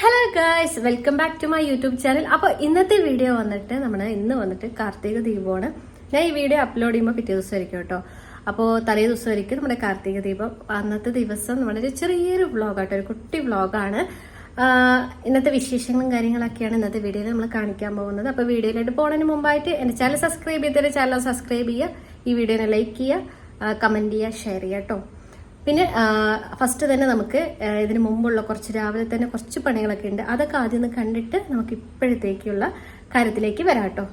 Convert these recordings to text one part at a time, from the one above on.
Hello guys welcome back to my YouTube channel അപ്പോൾ ഇന്നത്തെ video വന്നിട്ട് നമ്മൾ ഇന്ന് വന്നിട്ട് കാർത്തിക ദീപമാണ്. ഞാൻ ഈ വീഡിയോ അപ്ലോഡ് ചെയ്യുമ്പോൾ പിറ്റേ ദിവസം ആയിരിക്കും കേട്ടോ. അപ്പോൾ തലേ ദിവസം ആയിരിക്കും നമ്മുടെ കാർത്തിക ദീപം. അന്നത്തെ ദിവസം നമ്മുടെ ഒരു ചെറിയൊരു വ്ളോഗാട്ടോ ഒരു കുട്ടി വ്ളോഗാണ് ഇന്നത്തെ വിശേഷങ്ങളും കാര്യങ്ങളൊക്കെയാണ് ഇന്നത്തെ വീഡിയോയിൽ നമ്മൾ കാണിക്കാൻ പോകുന്നത്. അപ്പോൾ വീഡിയോയിലോട്ട് പോകുന്നതിന് മുമ്പായിട്ട് എന്റെ ചാനൽ സബ്സ്ക്രൈബ് ചെയ്തിട്ട് ചാനൽ സബ്സ്ക്രൈബ് ചെയ്യുക. ഈ വീഡിയോനെ ലൈക്ക് ചെയ്യുക. കമന്റ് ചെയ്യുക ഷെയർ ചെയ്യുക കേട്ടോ. പിന്നെ ഫസ്റ്റ് തന്നെ നമുക്ക് ഇതിന് മുമ്പുള്ള കുറച്ച് രാവിലെ തന്നെ കുറച്ച് പണികളൊക്കെ ഉണ്ട്. അതൊക്കെ ആദ്യം ഒന്ന് കണ്ടിട്ട് നമുക്ക് ഇപ്പോഴത്തേക്കുള്ള കാര്യത്തിലേക്ക് വരാം കേട്ടോ.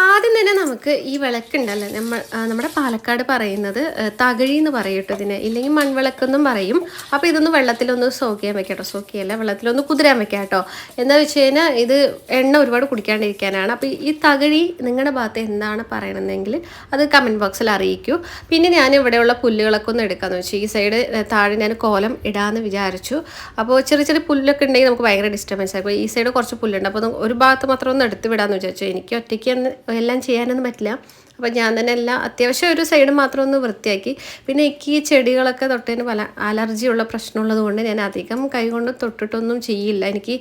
ആദ്യം തന്നെ നമുക്ക് ഈ വിളക്കുണ്ടല്ലോ നമ്മൾ നമ്മുടെ പാലക്കാട് പറയുന്നത് തകഴി എന്ന് പറയട്ടോ ഇതിന്. ഇല്ലെങ്കിൽ മൺവിളക്കെന്നും പറയും. അപ്പോൾ ഇതൊന്ന് വെള്ളത്തിലൊന്ന് സോക്ക് ചെയ്യാൻ വെക്കാം കേട്ടോ സോക്ക് ചെയ്യല്ല വെള്ളത്തിലൊന്ന് കുതിരാൻ വെക്കാം കേട്ടോ. എന്താ വെച്ച് കഴിഞ്ഞാൽ ഇത് എണ്ണ ഒരുപാട് കുടിക്കാണ്ടിരിക്കാനാണ്. അപ്പോൾ ഈ തകഴി നിങ്ങളുടെ ഭാഗത്ത് എന്താണ് പറയണമെന്നെങ്കിൽ അത് കമന്റ് ബോക്സിൽ അറിയിക്കൂ. പിന്നെ ഞാൻ ഇവിടെയുള്ള പുല്ലുകളൊക്കെ ഒന്ന് എടുക്കാന്ന് വെച്ചു. ഈ സൈഡ് താഴെ ഞാൻ കോലം ഇടാമെന്ന് വിചാരിച്ചു. അപ്പോൾ ചെറിയ ചെറിയ പുല്ലൊക്കെ ഉണ്ടെങ്കിൽ നമുക്ക് ഭയങ്കര ഡിസ്റ്റർബൻസ് ആയിരിക്കും ഈ സൈഡ് കുറച്ച് പുല്ലുണ്ട്. അപ്പോൾ ഒരു ഭാഗത്ത് മാത്രം ഒന്ന് എടുത്ത് വിടാമെന്ന് വിചാരിച്ചു. എനിക്ക് ഒറ്റയ്ക്ക് എല്ലാം ചെയ്യാനൊന്നും പറ്റില്ല. അപ്പോൾ ഞാൻ തന്നെ എല്ലാം അത്യാവശ്യം ഒരു സൈഡ് മാത്രം ഒന്ന് വൃത്തിയാക്കി. പിന്നെ എനിക്ക് ഈ ചെടികളൊക്കെ തൊട്ടതിന് പല അലർജിയുള്ള പ്രശ്നമുള്ളത് കൊണ്ട് ഞാൻ അധികം കൈകൊണ്ട് തൊട്ടിട്ടൊന്നും ചെയ്യില്ല. എനിക്ക്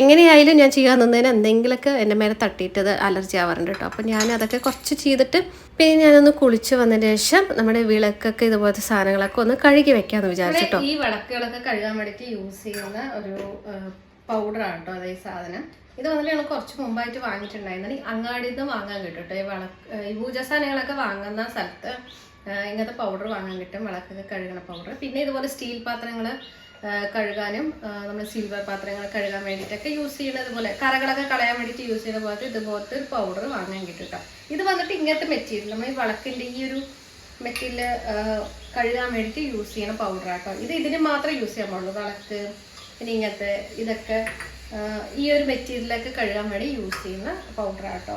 എങ്ങനെയായാലും ഞാൻ ചെയ്യാൻ നിന്നതിന് എന്തെങ്കിലുമൊക്കെ എന്റെ മേലെ തട്ടിയിട്ടത് അലർജി ആവാറുണ്ട് കേട്ടോ. അപ്പോൾ ഞാൻ അതൊക്കെ കുറച്ച് ചെയ്തിട്ട് പിന്നെ ഞാനൊന്ന് കുളിച്ച് വന്നതിന് ശേഷം നമ്മുടെ വിളക്കൊക്കെ ഇതുപോലത്തെ സാധനങ്ങളൊക്കെ ഒന്ന് കഴുകി വെക്കാമെന്ന് വിചാരിച്ചിട്ടോ ഈ വിളക്കുകളൊക്കെ കഴുകാൻ വേണ്ടിയിട്ട് യൂസ് ചെയ്യുന്ന ഒരു പൗഡറാണ് കേട്ടോ അതേ സാധനം. ഇത് വന്നിട്ട് ഞങ്ങൾ കുറച്ച് മുമ്പായിട്ട് വാങ്ങിയിട്ടുണ്ടായിരുന്നു. അങ്ങാടിയിൽ നിന്ന് വാങ്ങാൻ കിട്ടും കേട്ടോ ഈ വിളക്ക് ഈ പൂജ സാധനങ്ങളൊക്കെ വാങ്ങുന്ന സ്ഥലത്ത് ഇങ്ങനത്തെ പൗഡർ വാങ്ങാൻ കിട്ടും. വിളക്കൊക്കെ കഴുകണ പൗഡർ പിന്നെ ഇതുപോലെ സ്റ്റീൽ പാത്രങ്ങൾ കഴുകാനും നമ്മൾ സിൽവർ പാത്രങ്ങൾ കഴുകാൻ വേണ്ടിയിട്ടൊക്കെ യൂസ് ചെയ്യുന്നത് പോലെ കറകളൊക്കെ കളയാൻ വേണ്ടിയിട്ട് യൂസ് ചെയ്യുന്ന പോലത്തെ ഇതുപോലത്തെ ഒരു പൗഡർ വാങ്ങാൻ കിട്ടും കേട്ടോ ഇത് വന്നിട്ട് ഇങ്ങനത്തെ മെറ്റീരിയൽ നമ്മൾ ഈ വിളക്കിന്റെ ഈ ഒരു മെറ്റീരിയൽ കഴുകാൻ വേണ്ടിയിട്ട് യൂസ് ചെയ്യണ പൗഡർ ഇത് ഇതിന് മാത്രമേ യൂസ് ചെയ്യാൻ പാടുള്ളൂ. വിളക്ക് പിന്നെ ഇങ്ങനത്തെ ഇതൊക്കെ ഈ ഒരു മെറ്റീരിയലൊക്കെ കഴുകാൻ വേണ്ടി യൂസ് ചെയ്യുന്ന പൗഡർ ആട്ടോ.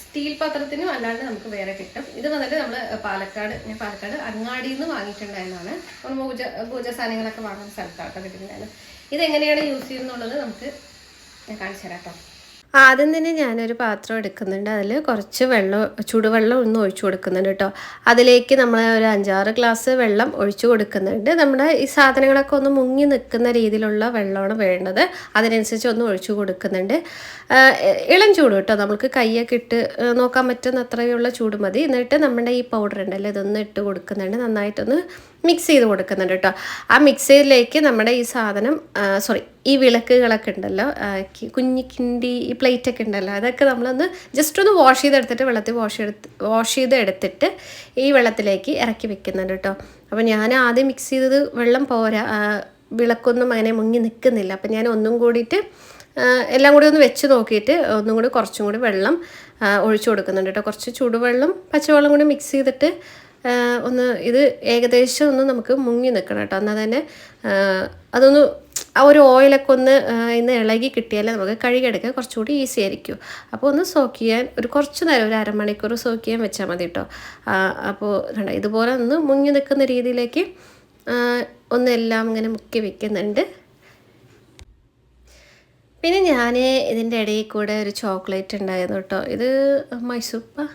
സ്റ്റീൽ പാത്രത്തിനും അല്ലാണ്ട് നമുക്ക് വേറെ കിട്ടും. ഇത് വന്നിട്ട് നമ്മൾ പാലക്കാട് ഞാൻ പാലക്കാട് അങ്ങാടിയിൽ നിന്ന് വാങ്ങിയിട്ടുണ്ടായിരുന്നതാണ്. നമ്മൾ പൂജ പൂജ സാധനങ്ങളൊക്കെ വാങ്ങുന്ന സ്ഥലത്താട്ടോ കിട്ടിയിട്ടുണ്ടായിരുന്നു ഇതെങ്ങനെയാണ് യൂസ് ചെയ്യുന്നുള്ളത് നമുക്ക് ഞാൻ കാണിച്ചു തരാം കേട്ടോ ആദ്യം തന്നെ ഞാനൊരു പാത്രം എടുക്കുന്നുണ്ട്. അതിൽ കുറച്ച് വെള്ളം ചൂടുവെള്ളം ഒന്ന് ഒഴിച്ചു കൊടുക്കുന്നുണ്ട് കേട്ടോ അതിലേക്ക് നമ്മൾ ഒരു അഞ്ചാറ് ഗ്ലാസ് വെള്ളം ഒഴിച്ചു കൊടുക്കുന്നുണ്ട്. നമ്മുടെ ഈ സാധനങ്ങളൊക്കെ ഒന്ന് മുങ്ങി നിൽക്കുന്ന രീതിയിലുള്ള വെള്ളമാണ് വേണ്ടത്. അതിനനുസരിച്ച് ഒന്ന് ഒഴിച്ചു കൊടുക്കുന്നുണ്ട്. ഇളം ചൂട് കേട്ടോ നമുക്ക് കൈയൊക്കെ ഇട്ട് നോക്കാൻ പറ്റുന്ന അത്രയുള്ള ചൂട് മതി. എന്നിട്ട് നമ്മുടെ ഈ പൗഡർ ഉണ്ടല്ലോ ഇതൊന്ന് ഇട്ട് കൊടുക്കുന്നുണ്ട്. നന്നായിട്ടൊന്ന് മിക്സ് ചെയ്ത് കൊടുക്കുന്നുണ്ട് കേട്ടോ. ആ മിക്സിയിലേക്ക് നമ്മുടെ ഈ സാധനം സോറി ഈ വിളക്കുകളൊക്കെ ഉണ്ടല്ലോ കുഞ്ഞി കിണ്ടി ഈ പ്ലേറ്റ് ഒക്കെ ഉണ്ടല്ലോ അതൊക്കെ നമ്മളൊന്ന് ജസ്റ്റ് ഒന്ന് വാഷ് ചെയ്തെടുത്തിട്ട് വെള്ളത്തിൽ വാഷ് എടുത്ത് വാഷ് ചെയ്ത് എടുത്തിട്ട് ഈ വെള്ളത്തിലേക്ക് ഇറക്കി വെക്കുന്നുണ്ട് കേട്ടോ. അപ്പോൾ ഞാൻ ആദ്യം മിക്സ് ചെയ്തത് വെള്ളം പോരാ വിളക്കൊന്നും അങ്ങനെ മുങ്ങി നിൽക്കുന്നില്ല. അപ്പം ഞാൻ ഒന്നും കൂടിയിട്ട് എല്ലാം കൂടി ഒന്ന് വെച്ച് നോക്കിയിട്ട് ഒന്നും കൂടി കുറച്ചും കൂടി വെള്ളം ഒഴിച്ചു കൊടുക്കുന്നുണ്ട് കേട്ടോ. കുറച്ച് ചൂടുവെള്ളം പച്ചവെള്ളം കൂടി മിക്സ് ചെയ്തിട്ട് ഒന്ന് ഇത് ഏകദേശം ഒന്ന് നമുക്ക് മുങ്ങി നിൽക്കണം കേട്ടോ. എന്നാൽ തന്നെ അതൊന്ന് ആ ഒരു ഓയിലൊക്കെ ഒന്ന് ഇന്ന് ഇളകി കിട്ടിയാലേ നമുക്ക് കഴുകിയെടുക്കാൻ കുറച്ചുകൂടി ഈസി ആയിരിക്കും. അപ്പോൾ ഒന്ന് സോക്ക് ചെയ്യാൻ ഒരു കുറച്ച് നേരം ഒരു അരമണിക്കൂർ സോക്ക് ചെയ്യാൻ വെച്ചാൽ മതി കേട്ടോ. അപ്പോൾ കണ്ടോ ഇതുപോലെ ഒന്ന് മുങ്ങി നിൽക്കുന്ന രീതിയിലേക്ക് ഒന്നെല്ലാം ഇങ്ങനെ മുക്കി വെക്കുന്നുണ്ട്. പിന്നെ ഞാൻ ഇതിന്റെ ഇടയിൽ കൂടെ ഒരു ചോക്ലേറ്റ് ഉണ്ടായിരുന്നു കേട്ടോ. ഇത് മൈസൂപ്പ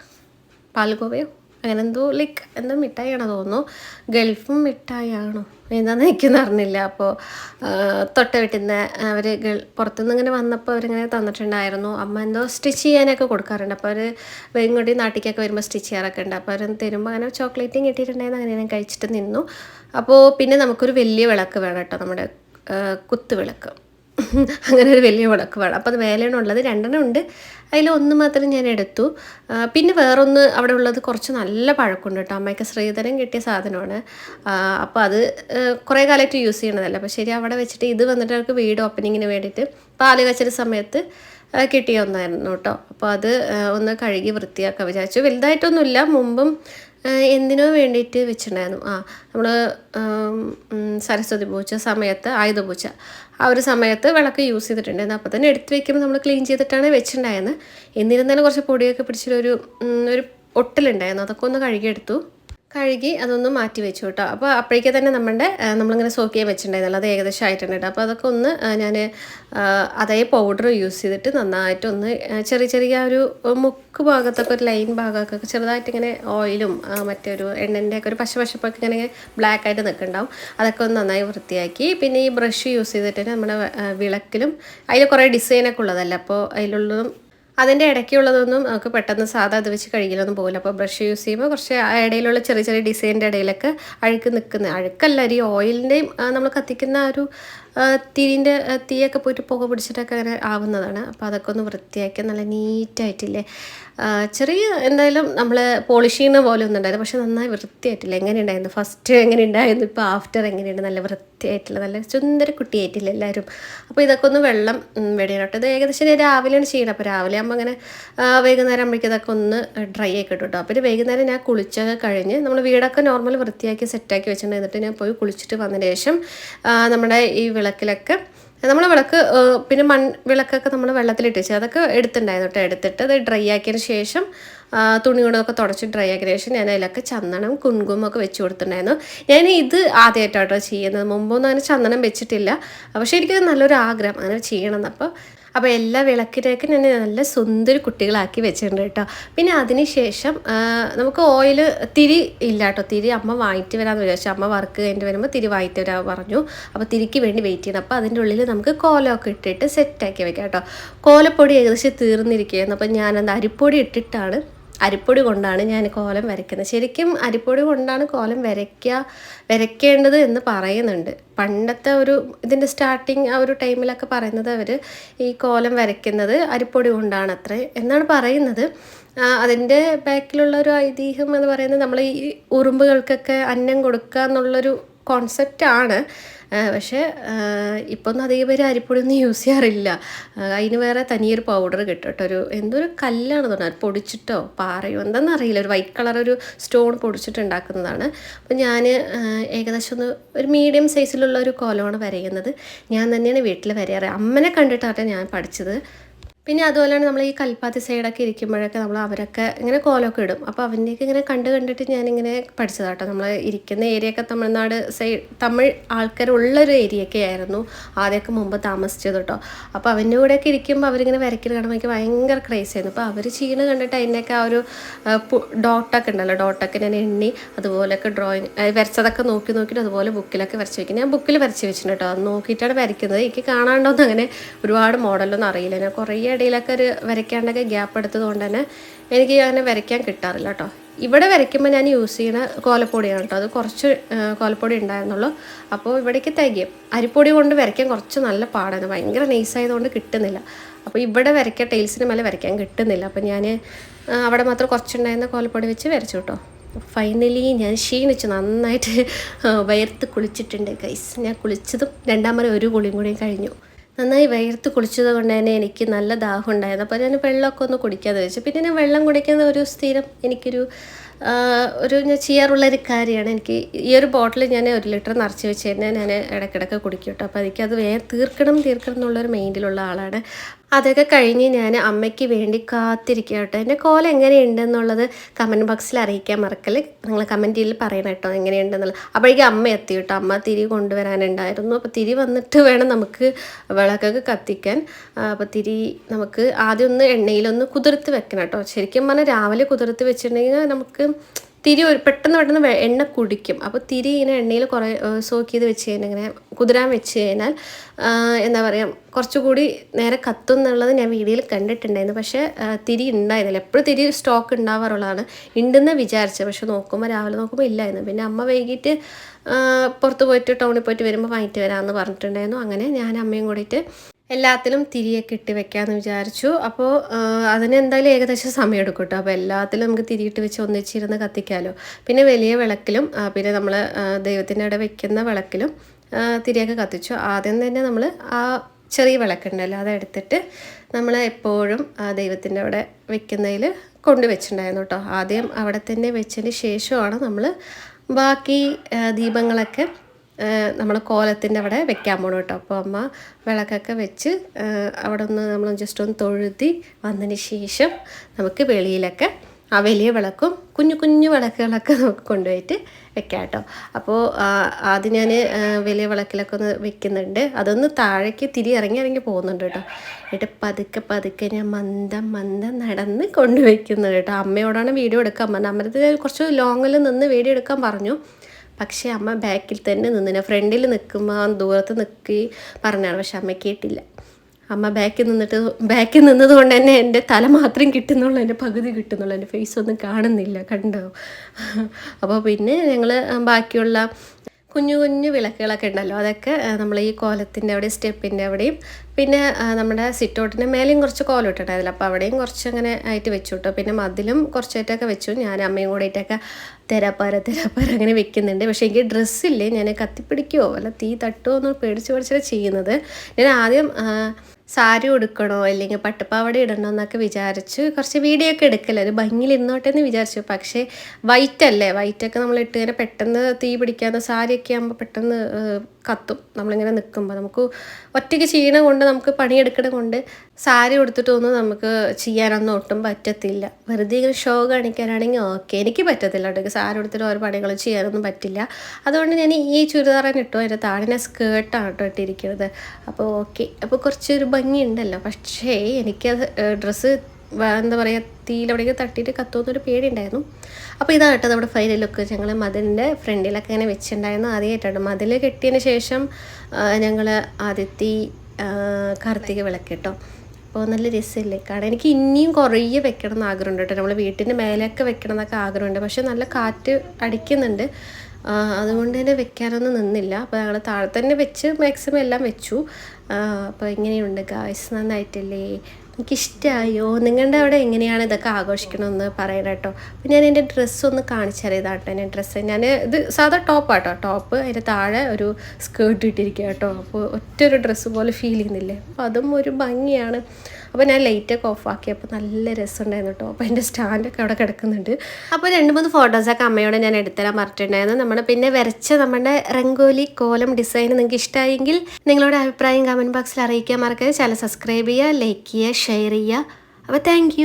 പാൽഗോവയോ? അങ്ങനെ എന്തോ ലൈക്ക് എന്തോ മിഠായിയാണോ തോന്നുന്നു. ഗൾഫും മിഠായിയാണോ? എന്താണെന്ന് എനിക്കൊന്നും അറിഞ്ഞില്ല. അപ്പോൾ തൊട്ട വീട്ടിൽ നിന്ന് അവർ ഗൾ പുറത്തുനിന്ന് ഇങ്ങനെ വന്നപ്പോൾ അവരിങ്ങനെ തന്നിട്ടുണ്ടായിരുന്നു. അമ്മ എന്തോ സ്റ്റിച്ച് ചെയ്യാനൊക്കെ കൊടുക്കാറുണ്ട്. അപ്പോൾ അവർ ഇങ്ങോട്ട് നാട്ടിലേക്കൊക്കെ വരുമ്പോൾ സ്റ്റിച്ച് ചെയ്യാറൊക്കെ ഉണ്ട്. അപ്പോൾ അവർ തരുമ്പോൾ അങ്ങനെ ചോക്ലേറ്റും കിട്ടിയിട്ടുണ്ടായിരുന്നു. അങ്ങനെ ഞാൻ കഴിച്ചിട്ട് നിന്നു. അപ്പോൾ പിന്നെ നമുക്കൊരു വലിയ വിളക്ക് വേണം കേട്ടോ. നമ്മുടെ കുത്തുവിളക്ക്. അങ്ങനെ ഒരു വലിയ മുടക്കുപാട് അപ്പോൾ അത് മേലെയാണ് ഉള്ളത് രണ്ടെണ്ണം ഉണ്ട്. അതിൽ ഒന്ന് മാത്രം ഞാൻ എടുത്തു. പിന്നെ വേറൊന്ന് അവിടെ ഉള്ളത് കുറച്ച് നല്ല പഴക്കമുണ്ട് കേട്ടോ. അമ്മയ്ക്ക് ശ്രീധരൻ കിട്ടിയ സാധനമാണ്. അപ്പോൾ അത് കുറേ കാലമായിട്ട് യൂസ് ചെയ്യണതല്ല. അപ്പോൾ ശരി അവിടെ വെച്ചിട്ട് ഇത് വന്നിട്ട് അവർക്ക് വീട് ഓപ്പനിങ്ങിന് വേണ്ടിയിട്ട് പാൽ കച്ചൊരു സമയത്ത് കിട്ടിയ ഒന്നായിരുന്നു കേട്ടോ. അപ്പോൾ അത് ഒന്ന് കഴുകി വൃത്തിയാക്കാൻ വിചാരിച്ചു. വലുതായിട്ടൊന്നുമില്ല. മുമ്പും എന്തിനോ വേണ്ടിയിട്ട് വെച്ചിട്ടുണ്ടായിരുന്നു. ആ നമ്മൾ സരസ്വതി പൂച്ച സമയത്ത് ആയുധ പൂജ. ആ ഒരു സമയത്ത് വിളക്ക് യൂസ് ചെയ്തിട്ടുണ്ടായിരുന്നു. അപ്പോൾ തന്നെ എടുത്ത് വെക്കുമ്പോൾ നമ്മൾ ക്ലീൻ ചെയ്തിട്ടാണ് വെച്ചിട്ടുണ്ടായിരുന്നത് എന്നിരുന്നാലും കുറച്ച് പൊടിയൊക്കെ പിടിച്ചിട്ടൊരു ഉം, ഒരു ഒട്ടലുണ്ടായിരുന്നു. അതൊക്കെ ഒന്ന് കഴുകിയെടുത്തു. കഴുകി അതൊന്ന് മാറ്റി വെച്ചു കേട്ടോ. അപ്പോൾ അപ്പോഴേക്ക് തന്നെ നമ്മുടെ നമ്മളിങ്ങനെ സോക്ക് ചെയ്യാൻ വെച്ചിട്ടുണ്ടായിരുന്നല്ലോ. അത് ഏകദേശം ആയിട്ടുണ്ട് അപ്പോൾ അതൊക്കെ ഒന്ന് ഞാൻ അതേ പൗഡർ യൂസ് ചെയ്തിട്ട് നന്നായിട്ടൊന്ന് ചെറിയ ചെറിയ ഒരു മുക്ക് ഭാഗത്തൊക്കെ ഒരു ലൈൻ ഭാഗമൊക്കെ ചെറുതായിട്ട് ഇങ്ങനെ ഓയിലും മറ്റൊരു എണ്ണന്റെ ഒക്കെ ഒരു പശ പശപ്പൊക്കെ ഇങ്ങനെ ബ്ലാക്ക് ആയിട്ട് നിൽക്കുന്നുണ്ടാവും. അതൊക്കെ ഒന്ന് നന്നായി വൃത്തിയാക്കി. പിന്നെ ഈ ബ്രഷ് യൂസ് ചെയ്തിട്ട് നമ്മുടെ വിളക്കിലും അതിൽ കുറേ ഡിസൈനൊക്കെ ഉള്ളതല്ലേ? അപ്പോൾ അതിലുള്ളതും അതിന്റെ ഇടയ്ക്കുള്ളതൊന്നും നമുക്ക് പെട്ടെന്ന് സാധാ ഇത് വെച്ച് കഴുകിലൊന്നും പോകില്ല. അപ്പോൾ ബ്രഷ് യൂസ് ചെയ്യുമ്പോൾ കുറച്ച് ഇടയിലുള്ള ചെറിയ ചെറിയ ഡിസൈനിന്റെ ഇടയിലൊക്കെ അഴുക്ക് നിൽക്കുന്ന അഴുക്കല്ല ഈ ഓയിലിന്റെയും നമ്മൾ കത്തിക്കുന്ന ആ ഒരു തിരിന്റെ തീയൊക്കെ പോയിട്ട് പുക പിടിച്ചിട്ടൊക്കെ അങ്ങനെ ആവുന്നതാണ്. അപ്പോൾ അതൊക്കെ ഒന്ന് വൃത്തിയാക്കി നല്ല നീറ്റായിട്ടില്ലേ? ചെറിയ എന്തായാലും നമ്മൾ പോളിഷ് ചെയ്യുന്ന പോലെ ഒന്നും ഉണ്ടായിരുന്നു പക്ഷെ നന്നായി വൃത്തിയായിട്ടില്ല? എങ്ങനെ ഉണ്ടായിരുന്നു ഫസ്റ്റ് എങ്ങനെ ഉണ്ടായിരുന്നു ഇപ്പോൾ ആഫ്റ്റർ എങ്ങനെയുണ്ട്? നല്ല വൃത്തിയായിട്ടില്ല നല്ല സുന്ദര കുട്ടിയായിട്ടില്ല എല്ലാവരും അപ്പോൾ ഇതൊക്കെ ഒന്ന് വെള്ളം വെടിയിലോട്ട് ഇത് ഏകദേശം രാവിലെയാണ് ചെയ്യണം അപ്പോൾ രാവിലെ ആകുമ്പോൾ അങ്ങനെ വൈകുന്നേരം ആകുമ്പോഴേക്കും ഇതൊക്കെ ഒന്ന് ഡ്രൈ ആക്കി ഇട്ടു കേട്ടോ അപ്പോൾ വൈകുന്നേരം ഞാൻ കുളിച്ചൊക്കെ കഴിഞ്ഞ് നമ്മൾ വീടൊക്കെ നോർമൽ വൃത്തിയാക്കി സെറ്റാക്കി വെച്ചിട്ടുണ്ട്. എന്നിട്ട് ഞാൻ പോയി കുളിച്ചിട്ട് വന്നതിന് ശേഷം നമ്മുടെ ഈ വിളക്കിലൊക്കെ നമ്മൾ വിളക്ക് പിന്നെ മൺ വിളക്കൊക്കെ നമ്മൾ വെള്ളത്തിലിട്ട് വെച്ച് അതൊക്കെ എടുത്തിട്ടുണ്ടായിരുന്നു കേട്ടോ. എടുത്തിട്ട് അത് ഡ്രൈ ആക്കിയതിന് ശേഷം തുണി കൊണ്ടൊക്കെ തുടച്ച് ഡ്രൈ ആക്കിയതിന് ശേഷം ഞാൻ അതിലൊക്കെ ചന്ദനം കുങ്കുമൊക്കെ വെച്ച് കൊടുത്തിട്ടുണ്ടായിരുന്നു. ഞാൻ ഇത് ആദ്യമായിട്ടാട്ടോ ചെയ്യുന്നത്. മുമ്പൊന്നും അങ്ങനെ ചന്ദനം വെച്ചിട്ടില്ല. പക്ഷേ എനിക്കത് നല്ലൊരു ആഗ്രഹം. അങ്ങനെ ചെയ്യണം അപ്പോൾ അപ്പോൾ എല്ലാ വിളക്കിലേക്ക് ഞാൻ നല്ല സുന്ദരി കുട്ടികളാക്കി വെച്ചിട്ടുണ്ട് കേട്ടോ. പിന്നെ അതിന് ശേഷം നമുക്ക് ഓയിൽ തിരി ഇല്ല കേട്ടോ. തിരി അമ്മ വാങ്ങിട്ട് വരാമെന്ന് വിചാരിച്ചു. അമ്മ വർക്ക് കഴിഞ്ഞിട്ട് വരുമ്പോൾ തിരി വാങ്ങിട്ട് വരാൻ പറഞ്ഞു. അപ്പോൾ തിരിക്ക് വേണ്ടി വെയിറ്റ് ചെയ്യണം അപ്പോൾ അതിന്റെ ഉള്ളിൽ നമുക്ക് കോലമൊക്കെ ഇട്ടിട്ട് സെറ്റാക്കി വെക്കാം കേട്ടോ. കോലപ്പൊടി ഏകദേശം തീർന്നിരിക്കുകയായിരുന്നു. അപ്പോൾ ഞാനത് അരിപ്പൊടി ഇട്ടിട്ടാണ് അരിപ്പൊടി കൊണ്ടാണ് ഞാൻ കോലം വരയ്ക്കുന്നത്. ശരിക്കും അരിപ്പൊടി കൊണ്ടാണ് കോലം വരയ്ക്കുക വരയ്ക്കേണ്ടത് എന്ന് പറയുന്നുണ്ട്. പണ്ടത്തെ ഒരു ഇതിന്റെ സ്റ്റാർട്ടിങ് ആ ഒരു ടൈമിലൊക്കെ പറയുന്നത് അവർ ഈ കോലം വരയ്ക്കുന്നത് അരിപ്പൊടി കൊണ്ടാണ് അത്ര എന്നാണ് പറയുന്നത്. അതിന്റെ ബാക്കിലുള്ള ഒരു ഐതിഹ്യം എന്ന് പറയുന്നത് നമ്മൾ ഈ ഉറുമ്പുകൾക്കൊക്കെ അന്നം കൊടുക്കുക എന്നുള്ളൊരു കോൺസെപ്റ്റാണ് പക്ഷേ ഇപ്പം ഒന്നും അധികം പേര് അരിപ്പൊടി ഒന്നും യൂസ് ചെയ്യാറില്ല അതിന് വേറെ തനിയൊരു പൗഡർ കിട്ടും കേട്ടോ ഒരു എന്തൊരു കല്ലാണ് തോന്നുന്നത് പൊടിച്ചിട്ടോ പാറയോ എന്താണെന്നറിയില്ല ഒരു വൈറ്റ് കളർ ഒരു സ്റ്റോൺ പൊടിച്ചിട്ടുണ്ടാക്കുന്നതാണ്. അപ്പോൾ അപ്പം ഞാൻ ഏകദേശം ഒന്ന് ഒരു മീഡിയം സൈസിലുള്ള ഒരു കോലമാണ് വരയുന്നത്. ഞാൻ തന്നെയാണ് വീട്ടിൽ വരയാറ്. അമ്മനെ കണ്ടിട്ടാണ് ഞാൻ പഠിച്ചത്. പിന്നെ അതുപോലെ തന്നെ നമ്മൾ ഈ കൽപ്പാത്തി സൈഡൊക്കെ ഇരിക്കുമ്പോഴൊക്കെ നമ്മൾ അവരൊക്കെ ഇങ്ങനെ കോലമൊക്കെ ഇടും. അപ്പോൾ അവന്റെയൊക്കെ ഇങ്ങനെ കണ്ട് കണ്ടിട്ട് ഞാനിങ്ങനെ പഠിച്ചതാണ് കേട്ടോ നമ്മൾ ഇരിക്കുന്ന ഏരിയയൊക്കെ തമിഴ്നാട് സൈഡ് തമിഴ് ആൾക്കാരുള്ളൊരു ഏരിയയൊക്കെ ആയിരുന്നു ആദ്യമൊക്കെ മുമ്പ് താമസിച്ചത് കേട്ടോ അപ്പോൾ അവന്റെ കൂടെയൊക്കെ ഇരിക്കുമ്പോൾ അവരിങ്ങനെ വരയ്ക്കൽ കാണുമ്പോൾ എനിക്ക് ഭയങ്കര ക്രേസ് ആയിരുന്നു. അപ്പോൾ അവർ ചെയ്യണ കണ്ടിട്ട് അതിന്റെയൊക്കെ ആ ഒരു ഡോട്ടൊക്കെ ഉണ്ടല്ലോ ഡോട്ടൊക്കെ ഞാൻ എണ്ണി അതുപോലെയൊക്കെ ഡ്രോയിങ് വരച്ചതൊക്കെ നോക്കി നോക്കിയിട്ട് അതുപോലെ ബുക്കിലൊക്കെ വരച്ച് വയ്ക്കും ഞാൻ ബുക്കിൽ വരച്ച് വെച്ചിട്ടുണ്ട് കേട്ടോ നോക്കിയിട്ടാണ് വരയ്ക്കുന്നത്. എനിക്ക് കാണാണ്ടോന്ന് അങ്ങനെ ഒരുപാട് മോഡലൊന്നും അറിയില്ല. ഞാൻ കുറേ ഇടയിലൊക്കെ ഒരു വരയ്ക്കാണ്ടൊക്കെ ഗ്യാപ്പ് എടുത്തത് കൊണ്ട് തന്നെ എനിക്ക് അങ്ങനെ വരയ്ക്കാൻ കിട്ടാറില്ല കേട്ടോ. ഇവിടെ വരയ്ക്കുമ്പോൾ ഞാൻ യൂസ് ചെയ്യുന്ന കോലപ്പൊടിയാണ് കേട്ടോ. അത് കുറച്ച് കോലപ്പൊടി ഉണ്ടായിരുന്നുള്ളൂ. അപ്പോൾ ഇവിടേക്ക് തികയും. അരിപ്പൊടി കൊണ്ട് വരയ്ക്കാൻ കുറച്ച് നല്ല പാടാണ്. ഭയങ്കര നൈസായതുകൊണ്ട് കിട്ടുന്നില്ല. അപ്പോൾ ഇവിടെ വരയ്ക്കാൻ ടൈൽസിന് മേലെ വരയ്ക്കാൻ കിട്ടുന്നില്ല. അപ്പോൾ ഞാൻ അവിടെ മാത്രം കുറച്ചുണ്ടായിരുന്ന കോലപ്പൊടി വെച്ച് വരച്ചു കേട്ടോ. ഫൈനലി ഞാൻ ക്ഷീണിച്ചു. നന്നായിട്ട് വയർത്ത് കുളിച്ചിട്ടുണ്ട് ഗൈസ് ഞാൻ കുളിച്ചതും രണ്ടാമത് ഒരു കുളിയും കൂടിയും കഴിഞ്ഞു. നന്നായി വയർത്ത് കുളിച്ചത് കൊണ്ട് തന്നെ എനിക്ക് നല്ല ദാഹം ഉണ്ടായിരുന്നു. അപ്പോൾ ഞാൻ വെള്ളമൊക്കെ ഒന്ന് കുടിക്കാതെ വെച്ചു. പിന്നെ ഞാൻ വെള്ളം കുടിക്കുന്ന ഒരു സ്ഥിരം എനിക്കൊരു ഒരു ഞാൻ ചെയ്യാറുള്ളൊരു കാര്യമാണ്. എനിക്ക് ഈ ഒരു ബോട്ടിൽ ഞാൻ ഒരു ലിറ്റർ നിറച്ച് വെച്ച് തന്നെ ഞാൻ ഇടയ്ക്കിടയ്ക്ക് കുടിക്കും കേട്ടോ. അപ്പോൾ എനിക്കത് വേഗം തീർക്കണം തീർക്കണം എന്നുള്ളൊരു മൈൻഡിലുള്ള ആളാണ്. അതൊക്കെ കഴിഞ്ഞ് ഞാൻ അമ്മയ്ക്ക് വേണ്ടി കാത്തിരിക്കുക കേട്ടോ എന്റെ കോല എങ്ങനെയുണ്ടെന്നുള്ളത് കമന്റ് ബോക്സിൽ അറിയിക്കാൻ മറക്കൽ നിങ്ങൾ കമന്റിൽ പറയണം കേട്ടോ എങ്ങനെയുണ്ടെന്നുള്ളത്. അപ്പോഴേക്കും അമ്മ എത്തി കേട്ടോ. അമ്മ തിരി കൊണ്ടുവരാനുണ്ടായിരുന്നു. അപ്പോൾ തിരി വന്നിട്ട് വേണം നമുക്ക് വിളക്കൊക്കെ കത്തിക്കാൻ. അപ്പോൾ തിരി നമുക്ക് ആദ്യം ഒന്ന് എണ്ണയിലൊന്ന് കുതിർത്ത് വെക്കണം കേട്ടോ. ശരിക്കും പറഞ്ഞാൽ രാവിലെ കുതിർത്ത് വെച്ചിട്ടുണ്ടെങ്കിൽ നമുക്ക് തിരി ഒരു പെട്ടെന്ന് പെട്ടെന്ന് എണ്ണ കുടിക്കും. അപ്പോൾ തിരി ഇങ്ങനെ എണ്ണയിൽ കുറേ സോക്ക് ചെയ്ത് വെച്ച് കഴിഞ്ഞാൽ ഇങ്ങനെ കുതിരാൻ വെച്ച് കഴിഞ്ഞാൽ എന്താ പറയുക കുറച്ചുകൂടി നേരെ കത്തും എന്നുള്ളത് ഞാൻ വീഡിയോയിൽ കണ്ടിട്ടുണ്ടായിരുന്നു. പക്ഷേ തിരി ഉണ്ടായിരുന്നില്ല എപ്പോഴും തിരി സ്റ്റോക്ക് ഉണ്ടാവാറുള്ളതാണ് ഉണ്ടെന്ന് വിചാരിച്ചത് പക്ഷെ നോക്കുമ്പോൾ രാവിലെ നോക്കുമ്പോൾ ഇല്ലായിരുന്നു. പിന്നെ അമ്മ വൈകിട്ട് പുറത്ത് പോയിട്ട് ടൗണിൽ പോയിട്ട് വരുമ്പോൾ വാങ്ങിയിട്ട് വരാമെന്ന് പറഞ്ഞിട്ടുണ്ടായിരുന്നു. അങ്ങനെ ഞാൻ അമ്മയും കൂടിയിട്ട് എല്ലാത്തിലും തിരിയൊക്കെ ഇട്ട് വെക്കാമെന്ന് വിചാരിച്ചു. അപ്പോൾ അതിന് എന്തായാലും ഏകദേശം സമയം എടുക്കും കേട്ടോ അപ്പോൾ എല്ലാത്തിലും നമുക്ക് തിരിയിട്ട് വെച്ച് ഒന്നിച്ചിരുന്ന് കത്തിക്കാമല്ലോ പിന്നെ വലിയ വിളക്കിലും പിന്നെ നമ്മൾ ദൈവത്തിന്റെ അവിടെ വെക്കുന്ന വിളക്കിലും തിരിയൊക്കെ കത്തിച്ചു. ആദ്യം തന്നെ നമ്മൾ ആ ചെറിയ വിളക്കുണ്ടല്ലോ അതെടുത്തിട്ട് നമ്മൾ എപ്പോഴും ദൈവത്തിന്റെ അവിടെ വെക്കുന്നതിൽ കൊണ്ടുവച്ചിട്ടുണ്ടായിരുന്നു കേട്ടോ ആദ്യം അവിടെ തന്നെ വെച്ചതിന് ശേഷമാണ് നമ്മൾ ബാക്കി ദീപങ്ങളൊക്കെ നമ്മൾ കോലത്തിന്റെ അവിടെ വെക്കാൻ പോകണം കേട്ടോ. അപ്പോൾ അമ്മ വിളക്കൊക്കെ വെച്ച് അവിടെ ഒന്ന് നമ്മൾ ജസ്റ്റ് ഒന്ന് തൊഴുതി വന്നതിന് ശേഷം നമുക്ക് വെളിയിലൊക്കെ ആ വലിയ വിളക്കും കുഞ്ഞു കുഞ്ഞു വിളക്കുകളൊക്കെ നമുക്ക് കൊണ്ടുപോയിട്ട് വെക്കാം കേട്ടോ. അപ്പോൾ ആദ്യം ഞാൻ വലിയ വിളക്കിലൊക്കെ ഒന്ന് വെക്കുന്നുണ്ട്. അതൊന്ന് താഴേക്ക് തിരി ഇറങ്ങി ഇറങ്ങി പോകുന്നുണ്ട് കേട്ടോ. എന്നിട്ട് പതുക്കെ പതുക്കെ ഞാൻ മന്ദം മന്ദം നടന്ന് കൊണ്ടുവയ്ക്കുന്നത് കേട്ടോ. അമ്മയോടാണ് വീഡിയോ എടുക്കാൻ പറഞ്ഞത്. അമ്മരത്തിൽ കുറച്ച് ലോങ്ങിൽ നിന്ന് വീഡിയോ എടുക്കാൻ പറഞ്ഞു. പക്ഷേ അമ്മ ബാക്കിൽ തന്നെ നിന്നിന്. ഫ്രണ്ടിൽ നിൽക്കുമ്പോൾ ദൂരത്ത് നിൽക്കി പറഞ്ഞാണ് പക്ഷെ അമ്മ കേട്ടില്ല. അമ്മ ബാക്കിൽ നിന്നിട്ട് ബാക്കിൽ നിന്നത് കൊണ്ട് തന്നെ എന്റെ തല മാത്രം കിട്ടുന്നുള്ളൂ. എന്റെ പകുതി കിട്ടുന്നുള്ളൂ. എന്റെ ഫേസ് ഒന്നും കാണുന്നില്ല. കണ്ടോ? അപ്പോൾ പിന്നെ ഞങ്ങൾ ബാക്കിയുള്ള കുഞ്ഞു കുഞ്ഞു വിളക്കുകളൊക്കെ ഉണ്ടല്ലോ. അതൊക്കെ നമ്മൾ ഈ കോലത്തിന്റെ അവിടെയും സ്റ്റെപ്പിന്റെ അവിടെയും പിന്നെ നമ്മുടെ സിറ്റൗട്ടിന്റെ മേലെയും കുറച്ച് കോലം ഇട്ടിട്ടുണ്ടായിരുന്നില്ല അപ്പോൾ അവിടെയും കുറച്ച് അങ്ങനെ ആയിട്ട് വെച്ചു കേട്ടോ. പിന്നെ മതിലും കുറച്ചായിട്ടൊക്കെ വെച്ചു. ഞാൻ അമ്മയും കൂടിയിട്ടൊക്കെ തെരാപ്പാര തെരാപ്പാര അങ്ങനെ വെക്കുന്നുണ്ട്. പക്ഷേ എനിക്ക് ഡ്രസ്സില്ലേ ഞാൻ കത്തിപ്പിടിക്കുമോ അല്ല തീ തട്ടുമോ എന്ന് പേടിച്ച് പേടിച്ചാണ് ചെയ്യുന്നത്. ഞാൻ ആദ്യം സാരി ഉടുക്കണോ അല്ലെങ്കിൽ പട്ടുപാവട ഇടണോ എന്നൊക്കെ വിചാരിച്ച്. കുറച്ച് വീഡിയോ ഒക്കെ എടുക്കല്ലേ? ഒരു ഭംഗിയിൽ ഇരുന്നോട്ടെ എന്ന് വിചാരിച്ചു. പക്ഷേ വൈറ്റ് അല്ലേ? വൈറ്റൊക്കെ നമ്മൾ ഇട്ട് കഴിഞ്ഞാൽ പെട്ടെന്ന് തീ പിടിക്കാതെ സാരിയൊക്കെ ആകുമ്പോൾ പെട്ടെന്ന് കത്തും. നമ്മളിങ്ങനെ നിൽക്കുമ്പോൾ നമുക്ക് ഒറ്റയ്ക്ക് ചെയ്യണ കൊണ്ട് നമുക്ക് പണിയെടുക്കണ കൊണ്ട് സാരി ഉടുത്തിട്ടൊന്നും നമുക്ക് ചെയ്യാനൊന്നും ഒട്ടും പറ്റത്തില്ല. വെറുതെ ഇങ്ങനെ ഷോ കാണിക്കാനാണെങ്കിൽ ഓക്കെ എനിക്ക് പറ്റത്തില്ല കേട്ടോ. സാരി ഉടുത്തിട്ട് ഓരോ പണികളും ചെയ്യാനൊന്നും പറ്റില്ല. അതുകൊണ്ട് ഞാൻ ഈ ചുരിദാറാണ് ഇട്ടു. അതിന്റെ താഴെ സ്കേർട്ടാണ് കേട്ടോ ഇട്ടിരിക്കുന്നത്. അപ്പോൾ ഓക്കെ അപ്പോൾ കുറച്ചൊരു ഭംഗിയുണ്ടല്ലോ. പക്ഷേ എനിക്കത് ഡ്രസ്സ് എന്താ പറയുക തീയിലെവിടെയൊക്കെ തട്ടിയിട്ട് കത്തുമെന്നൊരു പേടിയുണ്ടായിരുന്നു. അപ്പോൾ ഇതാണ് കേട്ടോ നമ്മുടെ ഫൈനലൊക്കെ ലുക്ക് ഞങ്ങൾ മതിലിന്റെ ഫ്രണ്ടിലൊക്കെ ഇങ്ങനെ വെച്ചിട്ടുണ്ടായിരുന്നു ആദ്യമായിട്ടാണ്. മതിൽ കെട്ടിയതിന് ശേഷം ഞങ്ങൾ ആദ്യത്തെ കാർത്തിക വിളക്ക് കേട്ടോ. അപ്പോൾ നല്ല രസമില്ലേ? കാണാൻ എനിക്ക് ഇനിയും കുറേ വെക്കണം എന്ന് ആഗ്രഹമുണ്ട് കേട്ടോ. നമ്മൾ വീട്ടിന്റെ മേലെയൊക്കെ വെക്കണം എന്നൊക്കെ ആഗ്രഹമുണ്ട്. പക്ഷേ നല്ല കാറ്റ് അടിക്കുന്നുണ്ട്. അതുകൊണ്ട് തന്നെ വെക്കാനൊന്നും നിന്നില്ല. അപ്പോൾ ഞങ്ങൾ താഴെ തന്നെ വെച്ച് മാക്സിമം എല്ലാം വെച്ചു. അപ്പോൾ എങ്ങനെയുണ്ട് ഗായ്സ് നന്നായിട്ടില്ലേ? എനിക്കിഷ്ടമായോ നിങ്ങളുടെ അവിടെ എങ്ങനെയാണ് ഇതൊക്കെ ആഘോഷിക്കണമെന്ന് പറയണം കേട്ടോ. അപ്പോൾ ഞാൻ എന്റെ ഡ്രസ്സ് ഒന്ന് കാണിച്ചു എന്റെ ഡ്രസ്സ് ഞാൻ ഇത് സാധാ ടോപ്പാട്ടോ ടോപ്പ് അതിന്റെ താഴെ ഒരു സ്കേർട്ട് ഇട്ടിരിക്കുക കേട്ടോ. അപ്പോൾ ഒറ്റ ഒരു ഡ്രസ്സ് പോലെ ഫീൽ ചെയ്യുന്നില്ലേ? അപ്പോൾ അതും ഒരു ഭംഗിയാണ്. അപ്പോൾ ഞാൻ ലൈറ്റൊക്കെ ഓഫ് ആക്കിയപ്പോൾ നല്ല രസമുണ്ടായിരുന്നു കേട്ടോ അപ്പോൾ എന്റെ സ്റ്റാൻഡൊക്കെ അവിടെ കിടക്കുന്നുണ്ട്. അപ്പോൾ രണ്ട് മൂന്ന് ഫോട്ടോസൊക്കെ അമ്മയോട് ഞാൻ എടുത്തരാൻ പറഞ്ഞിട്ടുണ്ടായിരുന്നു. നമ്മൾ പിന്നെ വരച്ച നമ്മുടെ റംഗോലി കോലം ഡിസൈൻ നിങ്ങൾക്ക് ഇഷ്ടമായെങ്കിൽ നിങ്ങളുടെ അഭിപ്രായം കമന്റ് ബോക്സിൽ അറിയിക്കാൻ മറക്കരുത്. ചാനൽ സബ്സ്ക്രൈബ് ചെയ്യുക ലൈക്ക് ചെയ്യുക ഷെയർ ചെയ്യുക. അപ്പോൾ താങ്ക്